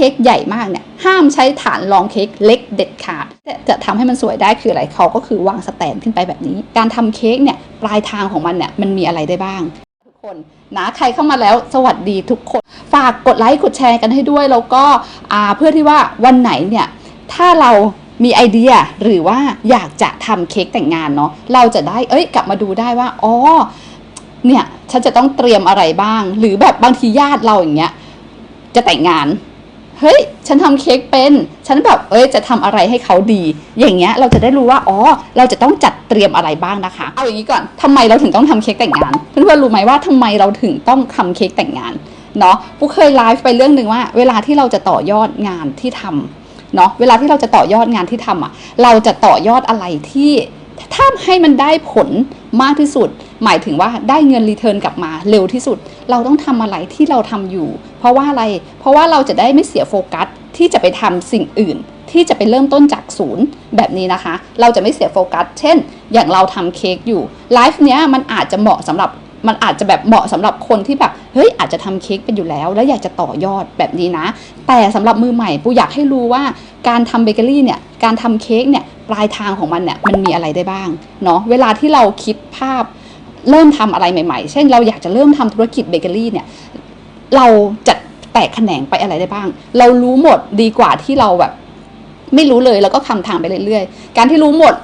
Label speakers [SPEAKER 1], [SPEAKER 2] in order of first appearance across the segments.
[SPEAKER 1] ค้กใหญ่มากเนี่ยห้ามใช้ฐานรองเค้กเล็กเด็ดขาดจะทำให้มันสวยได้คืออะไรเขาก็คือวางสแตนขึ้นไปแบบนี้ การทำเค้กเนี่ยปลายทางของมันเนี่ยมันมีอะไรได้บ้าง ทุกคนนะใครเข้ามาแล้วสวัสดีทุกคน ฝากกดไลค์กดแชร์กันให้ด้วยแล้วก็เพื่อที่ว่าวันไหนเนี่ยถ้าเรามีไอเดียหรือว่าอยากจะทำเค้กแต่งงานเนาะเราจะได้เอ้ยกลับมาดูได้ว่าอ๋อเนี่ยฉันจะต้องเตรียมอะไรบ้าง หรือแบบบางทีญาติเราอย่างเงี้ยจะแต่งงาน เฮ้ย ฉันทำเค้กเป็น ฉันแบบเอ้ยจะทำอะไรให้เขาดี อย่างเงี้ยเราจะได้รู้ว่าอ๋อเราจะต้องจัดเตรียมอะไรบ้างนะคะเอาอย่างนี้ก่อนทำไมเราถึงต้องทำเค้กแต่งงานเพื่อนๆรู้ไหมว่าทำไมเราถึงต้องทำเค้กแต่งงานเนาะปุ๊กเคยไลฟ์ไปเรื่องหนึ่งว่า เวลาที่เราจะต่อยอดงานที่ทำเนาะเวลาที่เราจะต่อยอดงานที่ทำอะ เราจะต่อยอดอะไรที่ถ้าให้มันได้ผลมากที่สุด หมายถึงว่าได้เงินรีเทิร์นกลับมาเร็วที่สุด เราต้องทำอะไรที่เราทำอยู่ เพราะว่าอะไร เพราะว่าเราจะได้ไม่เสียโฟกัสที่จะไปทำสิ่งอื่น ที่จะไปเริ่มต้นจากศูนย์แบบนี้นะคะ เราจะไม่เสียโฟกัส เช่น อย่างเราทำเค้กอยู่ไลฟ์เนี้ยมันอาจจะเหมาะสำหรับมันอาจจะแบบเหมาะสำหรับคนที่แบบเฮ้ยอาจจะทำเค้กเป็นอยู่แล้ว แล้วอยากจะต่อยอดแบบนี้นะ แต่สำหรับมือใหม่ปูอยากให้รู้ว่าการทำเบเกอรี่เนี่ยการทำเค้กเนี่ยปลายทางของมันเนี่ยมันมีอะไรได้บ้างเนาะเวลาที่เราคิดภาพ เริ่มทำอะไรใหม่ๆ เช่นเราอยากจะเริ่มทำธุรกิจเบเกอรี่เนี่ย เราจะแตกแขนงไปอะไรได้บ้าง เรารู้หมดดีกว่าที่เราแบบ ไม่รู้เลยแล้วก็คำทางไปเรื่อยๆ การที่รู้หมด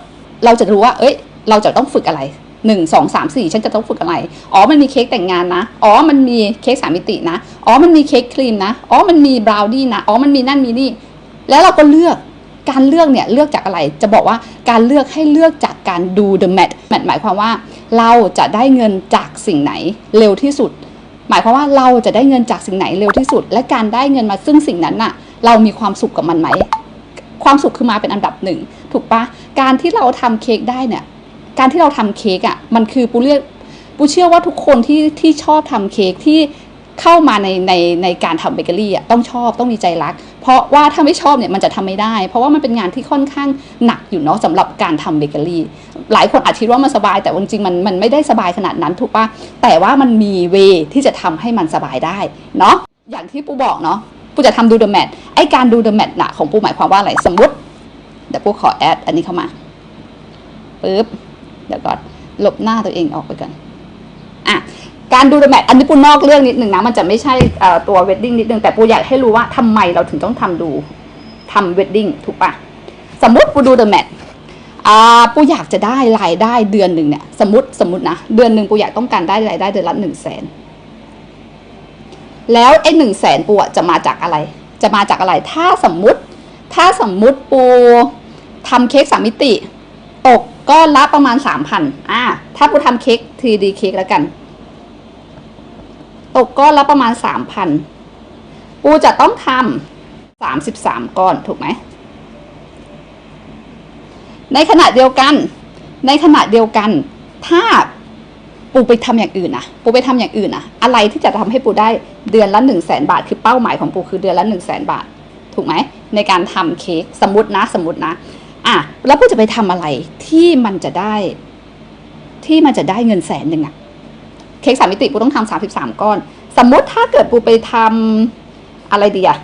[SPEAKER 1] เราจะรู้ว่า เอ้ย เราจะต้องฝึกอะไรหนึ่งสองสามสี่ฉันจะต้องฝึกอะไร อ๋อ มันมีเค้กแต่งงานนะ อ๋อ มันมีเค้กสามมิตินะ อ๋อ มันมีเค้กครีมนะ อ๋อ มันมีบราวนี่นะ อ๋อ มันมีนั่นมีนี่ แล้วเราก็เลือก การเลือกเนี่ยเลือกจากอะไร จะบอกว่าการเลือกให้เลือกจากการดู the mat mat หมายความว่า เราจะได้เงินจากสิ่งไหนเร็วที่สุด หมายความว่าเราจะได้เงินจากสิ่งไหนเร็วที่สุด และการได้เงินมาซึ่งสิ่งนั้นน่ะ เรามีความสุขกับมันไหม ความสุขคือมาเป็นอันดับหนึ่งถูกปะการที่เราทำเค้กได้เนี่ย การที่เราทำเค้กอะ่ะมันคือปูเรียกปูเชื่อว่าทุกคนที่ที่ชอบทำเค้กที่ เข้ามาในในในการทำเบเกอรี่อะต้องชอบต้องมีใจรัก เพราะว่าถ้าไม่ชอบเนี่ยมันจะทำไม่ได้ เพราะว่ามันเป็นงานที่ค่อนข้างหนักอยู่เนาะสำหรับการทำเบเกอรี่ หลายคนอาจคิดว่ามันสบาย แต่จริงๆมันมันไม่ได้สบายขนาดนั้นถูกปะแต่ว่ามันมีเวที่จะทำให้มันสบายได้เนาะอย่างที่ปูบอกเนาะปูจะทำดูเดอะแมทไอการดูเดอะแมทน่ะของปูหมายความว่าอะไรสมมติเดี๋ยวปูขอแอดอันนี้เข้ามาปึ๊บเดี๋ยวก่อนหลบหน้าตัวเองออกไปก่อน การดู The Match อันนี้ปูนอกเรื่องนิดหนึ่งนะมันจะไม่ใช่ตัว wedding นิดนึงแต่ปูอยากให้รู้ว่าทำไมเราถึงต้องทำดูทำ wedding ถูกปะสมมติปูดู The Match อ่าปูอยากจะได้รายได้เดือนหนึ่งเนี่ยสมมติสมมตินะเดือนหนึ่งปูอยากต้องการได้รายได้เดือนละหนึ่งแสนแล้วไอ้หนึ่งแสนปูจะมาจากอะไร จะมาจากอะไร ถ้าสมมุติ ถ้าสมมุติปูทำเค้กสามมิติ ตกก้อนละประมาณสามพันอ่าถ้าปูทำเค้ก 3D เค้กแล้วกัน ตกก้อนละประมาณสามพันปูจะต้องทำสามสิบสามก้อนถูกไหม ในขณะเดียวกัน ในขณะเดียวกัน ถ้าปูไปทำอย่างอื่นนะปูไปทำอย่างอื่นนะอะไรที่จะทำให้ปูได้เดือนละหนึ่งแสนบาท คือเป้าหมายของปูคือเดือนละหนึ่งแสนบาท ถูกไหมในการทำเค้กสมมตินะสมมตินะอะแล้วปูจะไปทำอะไรที่มันจะได้ ที่มันจะได้เงินแสนหนึ่งอะ เค้กสามมิติปูต้องทำสามสิบสามก้อน สมมติถ้าเกิดปูไปทำอะไรดีอะ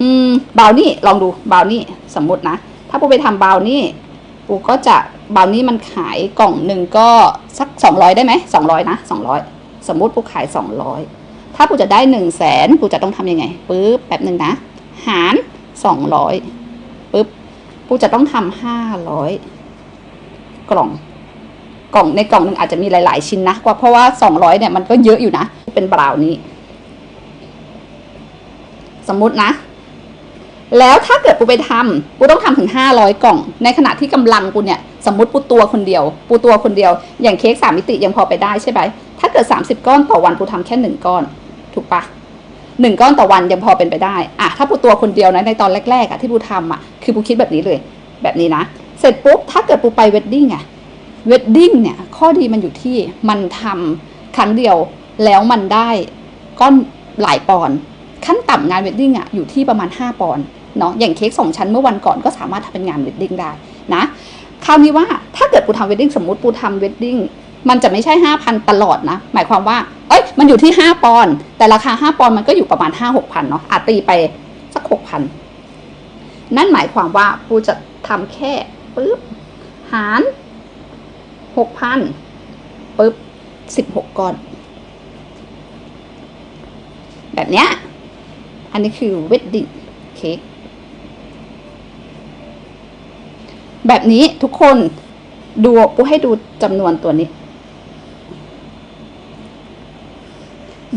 [SPEAKER 1] อืมบราวนี่ลองดูบราวนี่สมมตินะ ถ้าปูไปทำบราวนี่ปูก็จะบราวนี่มันขายกล่องหนึ่งก็สักสองร้อยได้ไหมสองร้อยนะสองร้อยสมมติปูขายสองร้อยถ้าปูจะได้หนึ่งแสนปูจะต้องทำยังไงปึ๊บแป๊บหนึ่งนะ หารสองร้อยปึ๊บปูจะต้องทำห้าร้อยกล่อง กล่องในกล่องหนึ่งอาจจะมีหลาย ๆ ชิ้นนะกว่าเพราะว่าสองร้อยเนี่ยมันก็เยอะอยู่นะ เป็นบราวนี้ สมมุตินะ แล้วถ้าเกิดปูไปทำปูต้องทำถึงห้าร้อยกล่อง ในขณะที่กำลังปูเนี่ยสมมติปูตัวคนเดียว ปูตัวคนเดียว อย่างเค้กสามมิติยังพอไปได้ใช่ไหมถ้าเกิดสามสิบก้อนต่อวันปูทำแค่หนึ่งก้อน ถูกปะหนึ่งก้อนต่อวันยังพอเป็นไปได้อะถ้าปูตัวคนเดียวนะในตอนแรกๆอะที่ปูทำอะคือปูคิดแบบนี้เลย แบบนี้นะ เสร็จปุ๊บถ้าเกิดปูไปเวดดิ้งอะ เวดดิ้งเนี่ยข้อดีมันอยู่ที่มันทำครั้งเดียวแล้วมันได้ก้อนหลายปอนด์ขั้นต่ำงานเวดดิ้งอะอยู่ที่ประมาณ 5 ปอนด์เนาะอย่างเค้กสองชั้นเมื่อวันก่อนก็สามารถทำเป็นงานเวดดิ้งได้นะคราวนี้ว่าถ้าเกิดปูทำเวดดิ้งสมมติปูทำเวดดิ้งมันจะไม่ใช่ห้าพันตลอดนะ หมายความว่า เอ้ย มันอยู่ที่ห้าปอนด์แต่ราคาห้าปอนด์มันก็อยู่ประมาณห้าหกพันเนาะอาจตีไปสักหกพัน นั่นหมายความว่าปูจะทำแค่ปึ๊บหาร หกพันปึ๊บสิบหกก้อน แบบเนี้ย อันนี้คือ wedding cake แบบนี้ทุกคนดูปูให้ดูจำนวนตัวนี้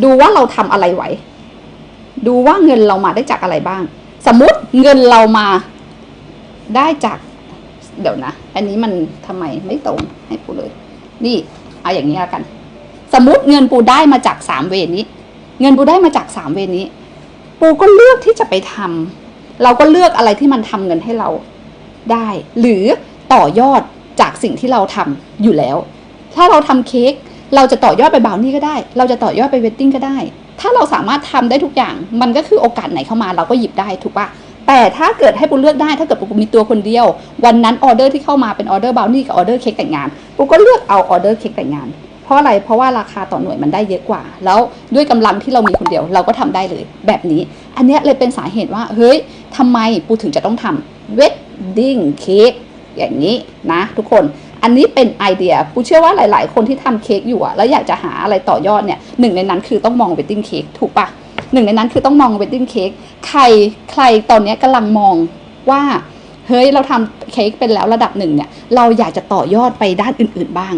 [SPEAKER 1] ดูว่าเราทำอะไรไหว ดูว่าเงินเรามาได้จากอะไรบ้าง สมมติเงินเรามาได้จาก เดี๋ยวนะ อันนี้มันทำไมไม่ตรงให้ปูเลย นี่เอาอย่างนี้ละกัน สมมติเงินปูได้มาจากสามเวนี้ เงินปูได้มาจากสามเวนี้ ปูก็เลือกที่จะไปทำเราก็เลือกอะไรที่มันทำเงินให้เราได้ หรือต่อยอดจากสิ่งที่เราทำอยู่แล้ว ถ้าเราทำเค้กเราจะต่อยอดไปบราวนี่ก็ได้ เราจะต่อยอดไปเวดดิ้งก็ได้ ถ้าเราสามารถทำได้ทุกอย่าง มันก็คือโอกาสไหนเข้ามาเราก็หยิบได้ถูกปะ แต่ถ้าเกิดให้ปูเลือกได้ถ้าเกิดปูมีตัวคนเดียว วันนั้นออเดอร์ที่เข้ามาเป็นออเดอร์บาวนี่กับออเดอร์เค้กแต่งงานปูก็เลือกเอาออเดอร์เค้กแต่งงานเพราะอะไร เพราะว่าราคาต่อหน่วยมันได้เยอะกว่า แล้วด้วยกำลังที่เรามีคนเดียวเราก็ทำได้เลย แบบนี้ อันนี้เลยเป็นสาเหตุว่า เฮ้ยทำไมปูถึงจะต้องทำเวดดิ้งเค้กอย่างนี้นะทุกคน อันนี้เป็นไอเดียปูเชื่อว่าหลาย ๆ คนที่ทำเค้กอยู่อะแล้วอยากจะหาอะไรต่อยอดเนี่ยหนึ่งในนั้นคือต้องมองเวดดิ้งเค้กถูกปะ หนึ่งในนั้นคือต้องมองเวดดิ้งเค้กใครใครตอนนี้กำลังมองว่าเฮ้ยเราทำเค้กเป็นแล้วระดับหนึ่งเนี่ย เราอยากจะต่อยอดไปด้านอื่น ๆบ้าง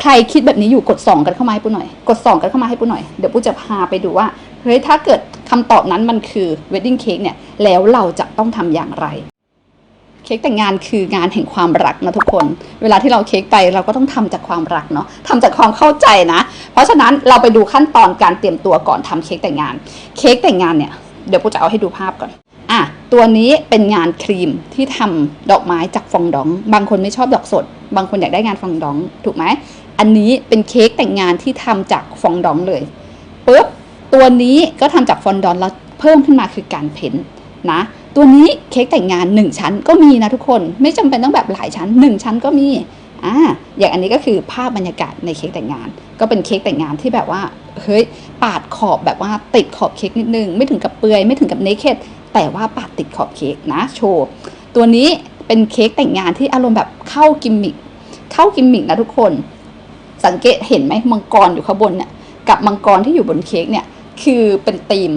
[SPEAKER 1] ใครคิดแบบนี้อยู่กดสองกันเข้ามาให้ปุ้หน่อย กดสองกันเข้ามาให้ปุ้หน่อย เดี๋ยวปุ้จะพาไปดูว่าเฮ้ยถ้าเกิดคำตอบนั้นมันคือเวดดิ้งเค้กเนี่ยแล้วเราจะต้องทำอย่างไร เค้กแต่งงานคืองานแห่งความรักนะทุกคน เวลาที่เราเค้กไปเราก็ต้องทำจากความรักเนาะทำจากความเข้าใจนะ เพราะฉะนั้นเราไปดูขั้นตอนการเตรียมตัวก่อนทำเค้กแต่งงาน เค้กแต่งงานเนี่ยเดี๋ยวปุ้จะเอาให้ดูภาพก่อน อะ ตัวนี้เป็นงานครีมที่ทำดอกไม้จากฟองดอง บางคนไม่ชอบดอกสด บางคนอยากได้งานฟองดอง ถูกไหม อันนี้เป็นเค้กแต่งงานที่ทำจากฟองดองเลยปุ๊บ ตัวนี้ก็ทำจากฟอนดอนแล้วเพิ่มขึ้นมาคือการเพ้นท์นะ ตัวนี้เค้กแต่งงาน 1 ชั้นก็มีนะทุกคนไม่จำเป็นต้องแบบหลายชั้น 1 ชั้นก็มีอ่าอย่างอันนี้ก็คือภาพบรรยากาศในเค้กแต่งงาน ก็เป็นเค้กแต่งงานที่แบบว่าเฮ้ยปาดขอบแบบว่าติดขอบเค้กนิดนึง ไม่ถึงกับเปื่อยไม่ถึงกับเนคเคดแต่ว่าปาดติดขอบเค้กนะโชว์ตัวนี้เป็นเค้กแต่งงานที่อารมณ์แบบเข้ากิมมิคเข้ากิมมิคนะทุกคน สังเกตเห็นไหมมังกรอยู่ข้างบนเนี่ยกับมังกรที่อยู่บนเค้กเนี่ยคือเป็นธีม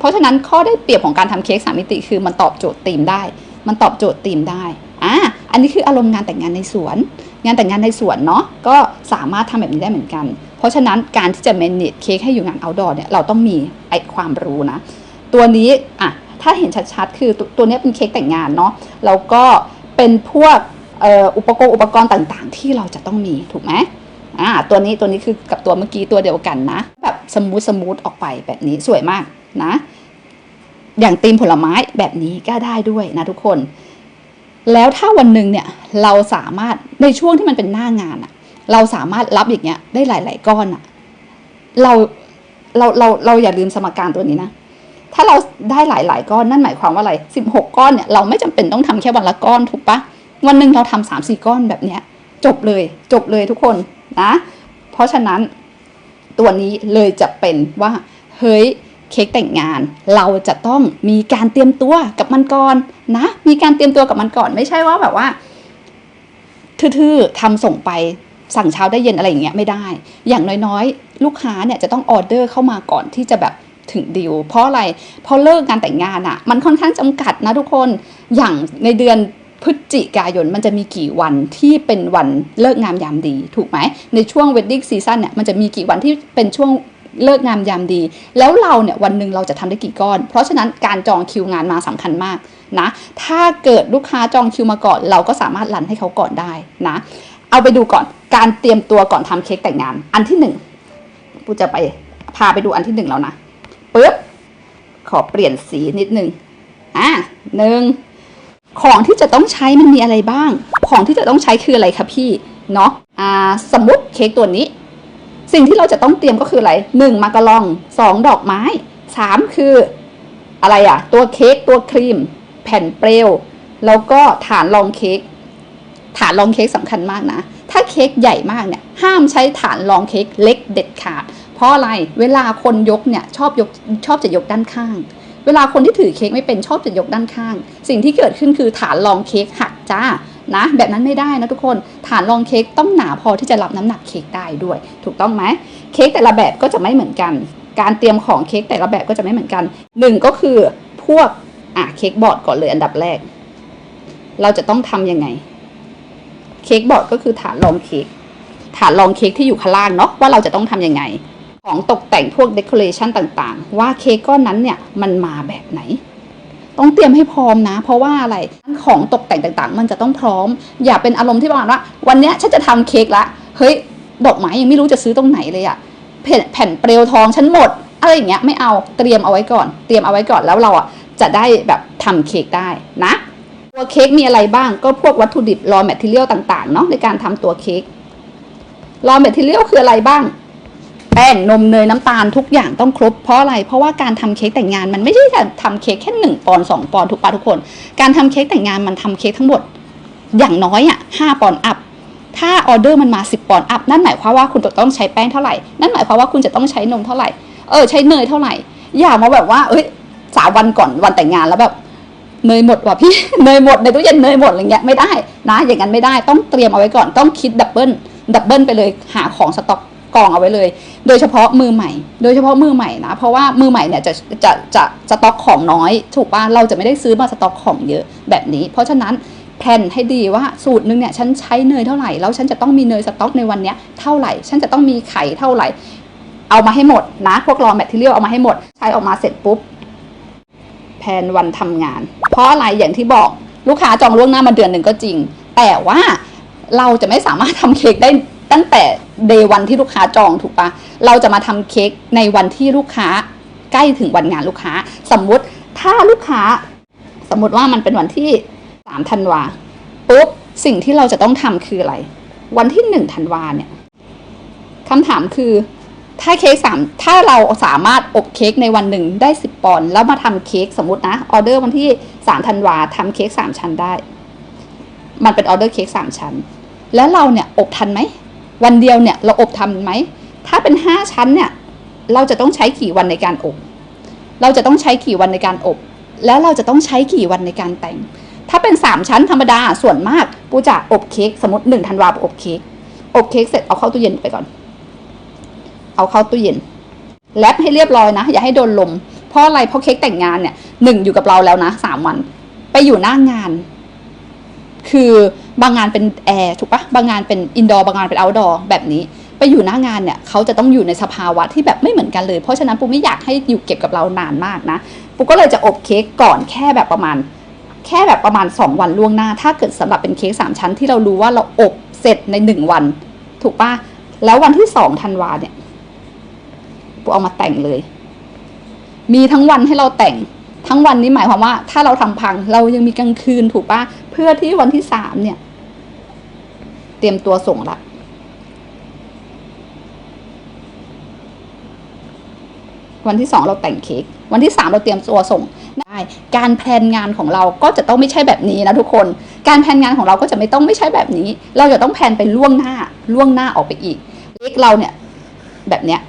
[SPEAKER 1] เพราะฉะนั้นข้อได้เปรียบของการทำเค้กสามมิติคือมันตอบโจทย์ธีมได้ มันตอบโจทย์ธีมได้อ่าอันนี้คืออารมณ์งานแต่งงานในสวน งานแต่งงานในสวนเนาะก็สามารถทำแบบนี้ได้เหมือนกัน เพราะฉะนั้นการที่จะ manage เค้กให้อยู่งาน outdoor เนี่ยเราต้องมีไอความรู้นะ ตัวนี้อะถ้าเห็นชัดๆ คือตัวตัวนี้เป็นเค้กแต่งงานเนาะแล้วก็เป็นพวกอุปกรณ์อุปกรณ์ต่างๆ ที่เราจะต้องมีถูกไหมอ่าตัวนี้ตัวนี้คือกับตัวเมื่อกี้ตัวเดียวกันนะ แบบสมูทสมูทออกไปแบบนี้สวยมาก นะ อย่างตีมผลไม้แบบนี้ก็ได้ด้วยนะทุกคน แล้วถ้าวันหนึ่งเนี่ยเราสามารถในช่วงที่มันเป็นหน้างานอะเราสามารถรับอย่างเงี้ยได้หลาย ๆ ก้อนอะเราเราเราเราอย่าลืมสมการตัวนี้นะถ้าเราได้หลาย ๆ ก้อนนั่นหมายความว่าอะไรสิบหกก้อนเนี่ยเราไม่จำเป็นต้องทำแค่วันละก้อนถูกปะวันหนึ่งเราทำสามสี่ก้อนแบบเนี้ย จบเลย จบเลยทุกคนนะ เพราะฉะนั้นตัวนี้เลยจะเป็นว่า เฮ้ย เค้กแต่งงาน เราจะต้องมีการเตรียมตัวกับมันก่อนนะ มีการเตรียมตัวกับมันก่อน ไม่ใช่ว่าแบบว่าทื่อๆทำส่งไปสั่งเช้าได้เย็นอะไรอย่างเงี้ยไม่ได้ อย่างน้อยๆ ลูกค้าเนี่ยจะต้องออเดอร์เข้ามาก่อนที่จะแบบถึงดิว เพราะอะไรเพราะเลิกงานแต่งงานอะ่ะ มันค่อนข้างจำกัดนะทุกคน อย่างในเดือนพฤศจิกายนมันจะมีกี่วันที่เป็นวันเลิกงามยามดี ถูกไหม ในช่วง wedding season เนี่ยมันจะมีกี่วันที่เป็นช่วง เลิกงามยามดี แล้วเราเนี่ยวันหนึ่งเราจะทำได้กี่ก้อน เพราะฉะนั้นการจองคิวงานมาสำคัญมากนะ ถ้าเกิดลูกค้าจองคิวมาก่อน เราก็สามารถรันให้เขาก่อนได้นะ เอาไปดูก่อนการเตรียมตัวก่อนทำเค้กแต่งงาน อันที่หนึ่งปูจะไปพาไปดูอันที่หนึ่งแล้วนะปึ๊บขอเปลี่ยนสีนิดนึงอะหนึ่งของที่จะต้องใช้มันมีอะไรบ้าง ของที่จะต้องใช้คืออะไรคะพี่เนาะอ่าสมมติเค้กตัวนี้ สิ่งที่เราจะต้องเตรียมก็คืออะไรหนึ่งมากะลองสองดอกไม้สามคืออะไรอะตัวเค้กตัวครีม แผ่นเปลวแล้วก็ฐานรองเค้กฐานรองเค้กสำคัญมากนะ ถ้าเค้กใหญ่มากเนี่ยห้ามใช้ฐานรองเค้กเล็กเด็ดขาด เพราะอะไรเวลาคนยกเนี่ยชอบยกชอบจะยกด้านข้าง เวลาคนที่ถือเค้กไม่เป็นชอบจะยกด้านข้าง สิ่งที่เกิดขึ้นคือฐานรองเค้กหักจ้า นะ แบบนั้นไม่ได้นะทุกคนฐานรองเค้กต้องหนาพอที่จะรับน้ำหนักเค้กได้ด้วย ถูกต้องไหมเค้กแต่ละแบบก็จะไม่เหมือนกัน การเตรียมของเค้กแต่ละแบบก็จะไม่เหมือนกันหนึ่งก็คือพวกอะเค้กบอร์ดก่อนเลยอันดับแรก เราจะต้องทำยังไงเค้กบอร์ดก็คือฐานรองเค้กฐานรองเค้กที่อยู่ข้างล่างเนาะว่าเราจะต้องทำยังไง ของตกแต่งพวกเดคอเรชันต่างๆ ว่าเค้กก้อนนั้นเนี่ยมันมาแบบไหน ต้องเตรียมให้พร้อมนะ เพราะว่าอะไรของตกแต่งต่างๆ มันจะต้องพร้อม อย่าเป็นอารมณ์ที่ประมาณว่า วันนี้ฉันจะทำเค้กละเฮ้ยดอกไม้ยังไม่รู้จะซื้อตรงไหนเลยอะแผ่นแผ่นเปลวทองฉันหมดอะไรอย่างเงี้ยไม่เอาเตรียมเอาไว้ก่อน เตรียมเอาไว้ก่อนแล้วเราอะจะได้แบบทำเค้กได้นะตัวเค้กมีอะไรบ้างก็พวกวัตถุดิบรอแมทเทียลต่างๆเนาะในการทำตัวเค้กรอแมทเทียลคืออะไรบ้าง แป้งนมเนยน้ำตาลทุกอย่างต้องครบเพราะอะไร เพราะว่าการทำเค้กแต่งงานมันไม่ใช่การทำเค้กแค่หนึ่งปอนสองปอนทุกปาทุกคน การทำเค้กแต่งงานมันทำเค้กทั้งหมดอย่างน้อยอะห้าปอนอัพถ้าออเดอร์มันมา 10 ปอนด์อัพนั่นหมายความว่าคุณจะต้องใช้แป้งเท่าไหร่ นั่นหมายความว่าคุณจะต้องใช้นมเท่าไหร่ เออใช้เนยเท่าไหร่ อย่ามาแบบว่า เอ้ยสามวันก่อนวันแต่งงานแล้วแบบเนยหมดว่ะพี่ เนยหมดในตู้เย็นเนยหมดอะไรเงี้ยไม่ได้นะอย่างนั้นไม่ได้ต้องเตรียมเอาไว้ก่อนต้องคิดดับเบิลดับเบิลไปเลยหาของสต็อก กองเอาไว้เลย โดยเฉพาะมือใหม่ โดยเฉพาะมือใหม่นะ เพราะว่ามือใหม่เนี่ยจะจะจะสต็อกของน้อย ถูกป่ะเราจะไม่ได้ซื้อมาสต็อกของเยอะแบบนี้ เพราะฉะนั้นแพลนให้ดีว่าสูตรหนึ่งเนี่ยฉันใช้เนยเท่าไหร่แล้วฉันจะต้องมีเนยสต็อกในวันเนี้ยเท่าไหร่ ฉันจะต้องมีไข่เท่าไหร่ เอามาให้หมดนะพวกรอแมทเทียลเอามาให้หมด ใช้ออกมาเสร็จปุ๊บแผนวันทำงาน เพราะอะไรอย่างที่บอกลูกค้าจองล่วงหน้ามาเดือนหนึ่งก็จริง แต่ว่าเราจะไม่สามารถทำเค้กได้ตั้งแต่ เดย์วันที่ลูกค้าจองถูกปะเราจะมาทำเค้กในวันที่ลูกค้าใกล้ถึงวันงานลูกค้า สมมุติถ้าลูกค้า สมมติว่ามันเป็นวันที่สามธันวาปุ๊บสิ่งที่เราจะต้องทำคืออะไร วันที่หนึ่งธันวาเนี่ยคำถามคือถ้าเค้กสามถ้าเราสามารถอบเค้กในวันหนึ่งได้สิบปอนด์แล้วมาทำเค้กสมมตินะออเดอร์วันที่สามธันวาทำเค้กสามชั้นได้ มันเป็นออเดอร์เค้กสามชั้น แล้วเราเนี่ยอบทันไหม วันเดียวเนี่ยเราอบทันไหม ถ้าเป็นห้าชั้นเนี่ยเราจะต้องใช้กี่วันในการอบ เราจะต้องใช้กี่วันในการอบ แล้วเราจะต้องใช้กี่วันในการแต่ง ถ้าเป็นสามชั้นธรรมดาส่วนมากปูจะอบเค้กสมมติหนึ่งธันวาอบเค้กอบเค้กเสร็จเอาเข้าตู้เย็นไปก่อน เอาเข้าตู้เย็นแรปให้เรียบร้อยนะ อย่าให้โดนลม เพราะอะไรเพราะเค้กแต่งงานเนี่ยหนึ่งอยู่กับเราแล้วนะสามวัน ไปอยู่หน้างาน คือบางงานเป็นแอร์ถูกปะบางงานเป็นอินดอร์บางงานเป็นเอาท์ดอร์แบบนี้ ไปอยู่หน้างานเนี่ยเขาจะต้องอยู่ในสภาวะที่แบบไม่เหมือนกันเลย เพราะฉะนั้นปูไม่อยากให้อยู่เก็บกับเรานานมากนะปูก็เลยจะอบเค้กก่อนแค่แบบประมาณ แค่แบบประมาณ 2 วันล่วงหน้า ถ้าเกิดสำหรับเป็นเค้ก3ชั้นที่เรารู้ว่าเราอบเสร็จใน 1 วัน ถูกปะแล้ววันที่2ธันวาเนี่ยปูเอามาแต่งเลย มีทั้งวันให้เราแต่ง ทั้งวันนี้หมายความว่า ถ้าเราทำพังเรายังมีกลางคืนถูกปะเพื่อที่วันที่สามเนี่ย เตรียมตัวส่งละวันที่สองเราแต่งเค้กวันที่สามเราเตรียมตัวส่งได้การแพลนงานของเราก็จะต้องไม่ใช่แบบนี้นะทุกคน การแพลนงานของเราก็จะไม่ต้องไม่ใช่แบบนี้ เราจะต้องแพลนไปล่วงหน้าล่วงหน้าออกไปอีกเล็กเราเนี่ย แบบเนี้ย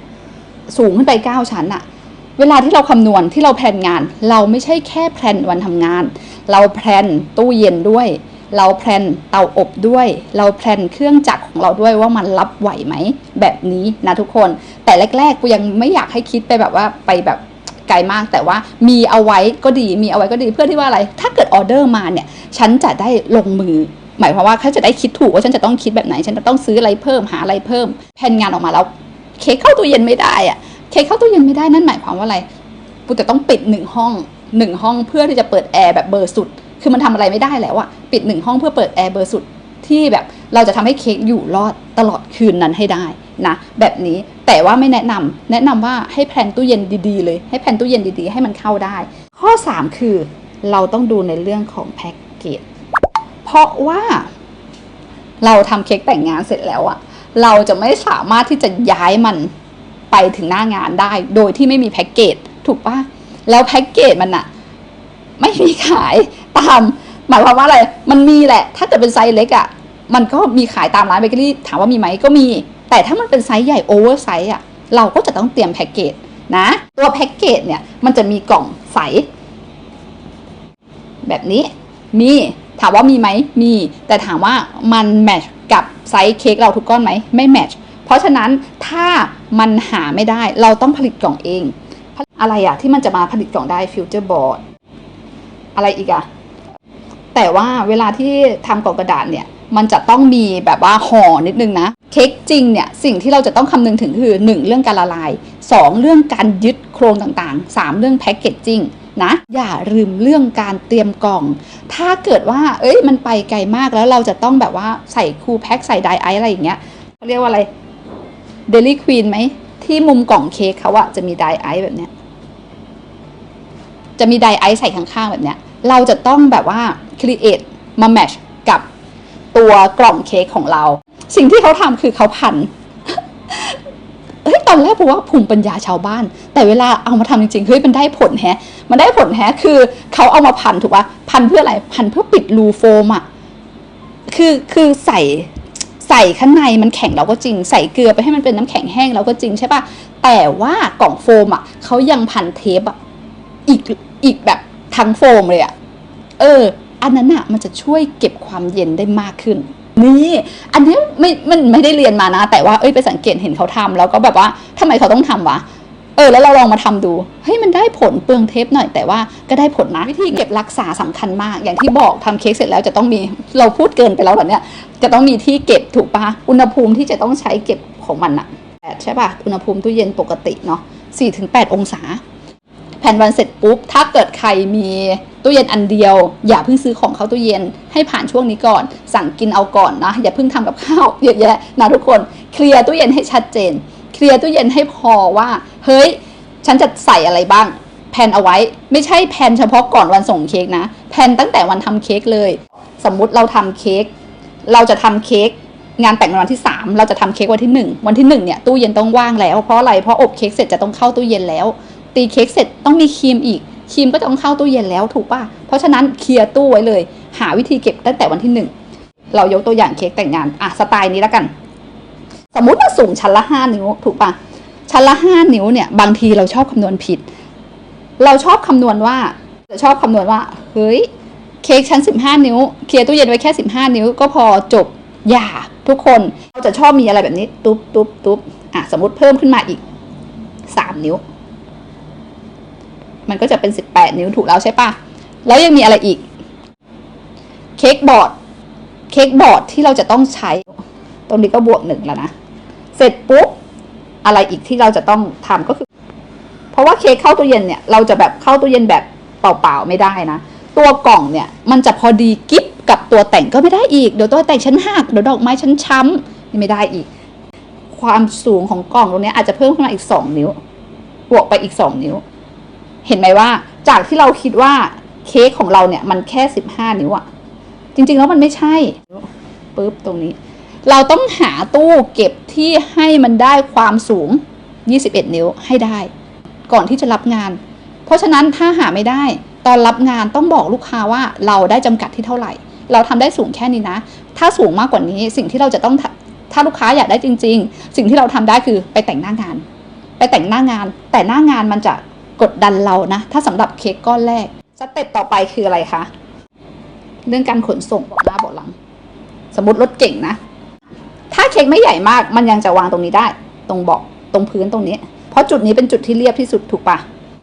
[SPEAKER 1] สูงขึ้นไปเก้าชั้นอะ เวลาที่เราคำนวณที่เราแพลนงาน เราไม่ใช่แค่แพลนวันทำงาน เราแพลนตู้เย็นด้วย เราแพลนเตาอบด้วย เราแพลนเครื่องจักรของเราด้วยว่ามันรับไหวไหม แบบนี้นะทุกคน แต่แรกๆกูยังไม่อยากให้คิดไปแบบว่าไปแบบไกลมากแต่ว่ามีเอาไว้ก็ดีมีเอาไว้ก็ดีเพื่อที่ว่าอะไร ถ้าเกิดออเดอร์มาเนี่ย ฉันจะได้ลงมือ หมายความว่าเขาจะได้คิดถูกว่าฉันจะต้องคิดแบบไหน ฉันจะต้องซื้ออะไรเพิ่มหาอะไรเพิ่มแผนงานออกมาแล้วเค้กเข้าตู้เย็นไม่ได้อะ เค้กเข้าตู้เย็นไม่ได้นั่นหมายความว่าอะไรกูจะต้องปิดหนึ่งห้องหนึ่งห้องเพื่อที่จะเปิดแอร์แบบเบอร์สุด คือมันทำอะไรไม่ได้แล้วอะปิดหนึ่งห้องเพื่อเปิดแอร์เบอร์สุดที่แบบเราจะทำให้เค้กอยู่รอดตลอดคืนนั้นให้ได้นะแบบนี้แต่ว่าไม่แนะนำแนะนำว่าให้แพลนตู้เย็นดีๆเลย ให้แพลนตู้เย็นดีๆ ให้มันเข้าได้ ข้อ 3 คือเราต้องดูในเรื่องของแพ็กเกจเพราะว่าเราทำเค้กแต่งงานเสร็จแล้วอะเราจะไม่สามารถที่จะย้ายมัน ไปถึงหน้างานได้ โดยที่ไม่มีแพ็กเกจถูกปะแล้วแพ็กเกจมันอะไม่มีขายตามหมายความว่าอะไร มันมีแหละ ถ้าเกิดเป็นไซส์เล็กอะมันก็มีขายตามร้านเบเกอรี่ถามว่ามีไหมก็มี แต่ถ้ามันเป็นไซส์ใหญ่โอเวอร์ไซส์อะเราก็จะต้องเตรียมแพ็กเกจนะตัวแพ็กเกจเนี่ยมันจะมีกล่องใส แบบนี้มีถามว่ามีไหมมี แต่ถามว่ามันแมทช์กับไซส์เค้กเราทุกก้อนไหมไม่แมทช์ ราะฉะนั้นถ้ามันหาไม่ได้เราต้องผลิตกล่องเอง อะไรอะที่มันจะมาผลิตกล่องได้ฟิวเจอร์บอร์ดอะไรอีกอะแต่ว่าเวลาที่ทำกล่องกระดาษเนี่ยมันจะต้องมีแบบว่าห่อนิดนึงนะ เค้กจริงเนี่ยสิ่งที่เราจะต้องคำนึงถึงคือ 1 เรื่องการละลาย 2 เรื่องการยึดโครงต่างๆ 3 เรื่องแพ็กเกจจิ้งนะอย่าลืมเรื่องการเตรียมกล่อง ถ้าเกิดว่า เอ้ยมันไปไกลมากแล้วเราจะต้องแบบว่าใส่คูแพ็คใส่ไดไอซ์อะไรอย่างเงี้ยเขาเรียกว่าอะไร เดลี่ควีนไหม ที่มุมกล่องเค้กเขาอะจะมีไดไอซ์แบบเนี้ย จะมีไดไอซ์ใส่ข้างๆแบบเนี้ย เราจะต้องแบบว่าครีเอทมาแมชกับตัวกล่องเค้กของเรา สิ่งที่เขาทำคือเขาพันเฮ้ยตอนแรกผมว่าภูมิปัญญาชาวบ้าน แต่เวลาเอามาทำจริงๆเฮ้ยมันได้ผลแฮะ มันได้ผลแฮะ คือเขาเอามาพันถูกปะพันเพื่ออะไรพันเพื่อปิดรูโฟมอะคือคือใส่ ใส่ข้างในมันแข็งเราก็จริง ใส่เกลือไปให้มันเป็นน้ำแข็งแห้งเราก็จริงใช่ปะแต่ว่ากล่องโฟมอะเขายังพันเทปอะอีกอีกแบบทั้งโฟมเลยอะเออ อันนั้นอะมันจะช่วยเก็บความเย็นได้มากขึ้นนี่อันนี้ไม่มันไม่ได้เรียนมานะ แต่ว่าเอ้ยไปสังเกตเห็นเขาทำแล้วก็แบบว่าทำไมเขาต้องทำวะ เออแล้วเราลองมาทำดูเฮ้ยมันได้ผลเปลืองเทปหน่อยแต่ว่าก็ได้ผลนะวิธีเก็บรักษาสำคัญมาก อย่างที่บอกทำเค้กเสร็จแล้วจะต้องมีเราพูดเกินไปแล้วเหรอเนี่ยจะต้องมีที่เก็บถูกปะอุณหภูมิที่จะต้องใช้เก็บของมันอะแปดใช่ปะอุณหภูมิตู้เย็นปกติเนาะสี่ถึงแปดองศา แผ่นวันเสร็จปุ๊บ ถ้าเกิดใครมีตู้เย็นอันเดียว อย่าเพิ่งซื้อของเข้าตู้เย็นให้ผ่านช่วงนี้ก่อน สั่งกินเอาก่อนนะอย่าเพิ่งทำกับข้าวเยอะแยะนะทุกคนเคลียร์ตู้เย็นให้ชัดเจน เคลียร์ตู้เย็นให้พอว่า เฮ้ย ฉันจะใส่อะไรบ้างแผนเอาไว้ ไม่ใช่แผนเฉพาะก่อนวันส่งเค้กนะแผนตั้งแต่วันทำเค้กเลย สมมุติเราทำเค้กเราจะทำเค้กงานแต่งวันที่ 3 เราจะทำเค้กวันที่ 1 วันที่1เนี่ยตู้เย็นต้องว่างแล้วเพราะอะไรเพราะอบเค้กเสร็จจะต้องเข้าตู้เย็นแล้ว ตีเค้กเสร็จต้องมีครีมอีกครีมก็ต้องเข้าตู้เย็นแล้วถูกป่ะเพราะฉะนั้นเคลียร์ตู้ไว้เลย หาวิธีเก็บตั้งแต่วันที่ 1 เรายกตัวอย่างเค้กแต่งงานอะสไตล์นี้แล้วกัน สมมุติว่าสูงชั้นละ5นิ้วถูกป่ะชั้นละ5นิ้วเนี่ยบางทีเราชอบคำนวณผิด เราชอบคำนวณว่าจะชอบคำนวณว่าเฮ้ยเค้กชั้น15นิ้วเคลียร์ตู้เย็นไว้แค่15นิ้ว ก็พอจบอย่าทุกคนเราจะชอบมีอะไรแบบนี้ตุ๊บตุ๊บตุ๊บอะสมมติเพิ่มขึ้นมาอีก3นิ้ว มันก็จะเป็น18นิ้วถูกแล้วใช่ปะแล้วยังมีอะไรอีกเค้กบอร์ดเค้กบอร์ดที่เราจะต้องใช้ ตรงนี้ก็บวกหนึ่งแล้วนะ ร็จปุ๊บอะไรอีกที่เราจะต้องทำก็คือ เพราะว่าเค้กเข้าตู้เย็นเนี่ยเราจะแบบเข้าตู้เย็นแบบเปล่าๆไม่ได้นะ ตัวกล่องเนี่ยมันจะพอดีกิ๊บกับตัวแต่งก็ไม่ได้อีกเดี๋ยวตัวแต่งชั้นหักเดี๋ยวดอกไม้ชั้นช้ำนี่ไม่ได้อีก ความสูงของกล่องตรงนี้อาจจะเพิ่มขึ้นมาอีกสองนิ้วบวกไปอีกสองนิ้ว เห็นไหมว่าจากที่เราคิดว่าเค้กของเราเนี่ยมันแค่สิบห้านิ้วอะจริงๆแล้วมันไม่ใช่ปุ๊บตรงนี้ เราต้องหาตู้เก็บที่ให้มันได้ความสูง 21 นิ้วให้ได้ ก่อนที่จะรับงาน เพราะฉะนั้นถ้าหาไม่ได้ ตอนรับงานต้องบอกลูกค้าว่าเราได้จำกัดที่เท่าไหร่ เราทำได้สูงแค่นี้นะ ถ้าสูงมากกว่านี้สิ่งที่เราจะต้องถ้าลูกค้าอยากได้จริง ๆ สิ่งที่เราทำได้คือไปแต่งหน้างาน ไปแต่งหน้างาน แต่หน้างานมันจะกดดันเรานะ ถ้าสำหรับเค้กก้อนแรกสเต็ปต่อไปคืออะไรคะเรื่องการขนส่งบอกหน้าบอกหลัง สมมติรถเก่งนะ ถ้าเค้กไม่ใหญ่มากมันยังจะวางตรงนี้ได้ ตรงเบาะตรงพื้นตรงนี้ เพราะจุดนี้เป็นจุดที่เรียบที่สุดถูกปะ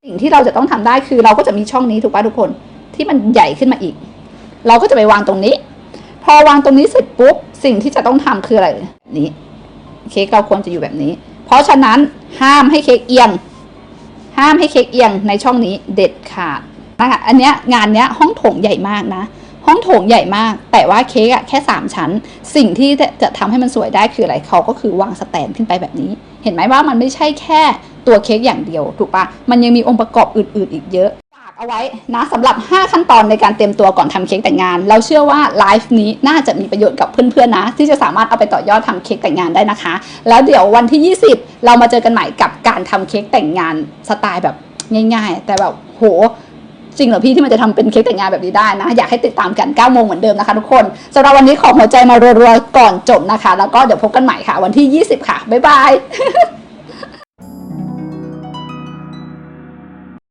[SPEAKER 1] สิ่งที่เราจะต้องทำได้คือเราก็จะมีช่องนี้ถูกปะทุกคนที่มันใหญ่ขึ้นมาอีก เราก็จะไปวางตรงนี้ พอวางตรงนี้เสร็จปุ๊บสิ่งที่จะต้องทำคืออะไรนี้เค้กเราควรจะอยู่แบบนี้ เพราะฉะนั้นห้ามให้เค้กเอียง ห้ามให้เค้กเอียงในช่องนี้เด็ดขาดนะคะอันเนี้ยงานเนี้ยห้องโถงใหญ่มากนะ ห้องโถงใหญ่มาก แต่ว่าเค้กอะแค่ 3 ชั้น สิ่งที่จะจะทำให้มันสวยได้คืออะไรเขาก็คือวางสแตนขึ้นไปแบบนี้ เห็นไหมว่ามันไม่ใช่แค่ตัวเค้กอย่างเดียว ถูกปะมันยังมีองค์ประกอบอื่น ๆ อีกเยอะฝากเอาไว้นะสำหรับ 5 ขั้นตอนในการเตรียมตัวก่อนทำเค้กแต่งงาน เราเชื่อว่าไลฟ์นี้น่าจะมีประโยชน์กับเพื่อน ๆ นะ ที่จะสามารถเอาไปต่อยอดทำเค้กแต่งงานได้นะคะ แล้วเดี๋ยววันที่ 20 เรามาเจอกันใหม่กับการทำเค้กแต่งงานสไตล์แบบง่าย ๆ แต่แบบโห จริงเหรอพี่ที่มันจะทำเป็นเค้กแต่งงานแบบนี้ได้นะ อยากให้ติดตามกัน9โมงเหมือนเดิมนะคะทุกคนสำหรับวันนี้ขอหัวใจมารัวๆก่อนจบนะคะ แล้วก็เดี๋ยวพบกันใหม่ค่ะ วันที่ 20 ค่ะบ๊ายบาย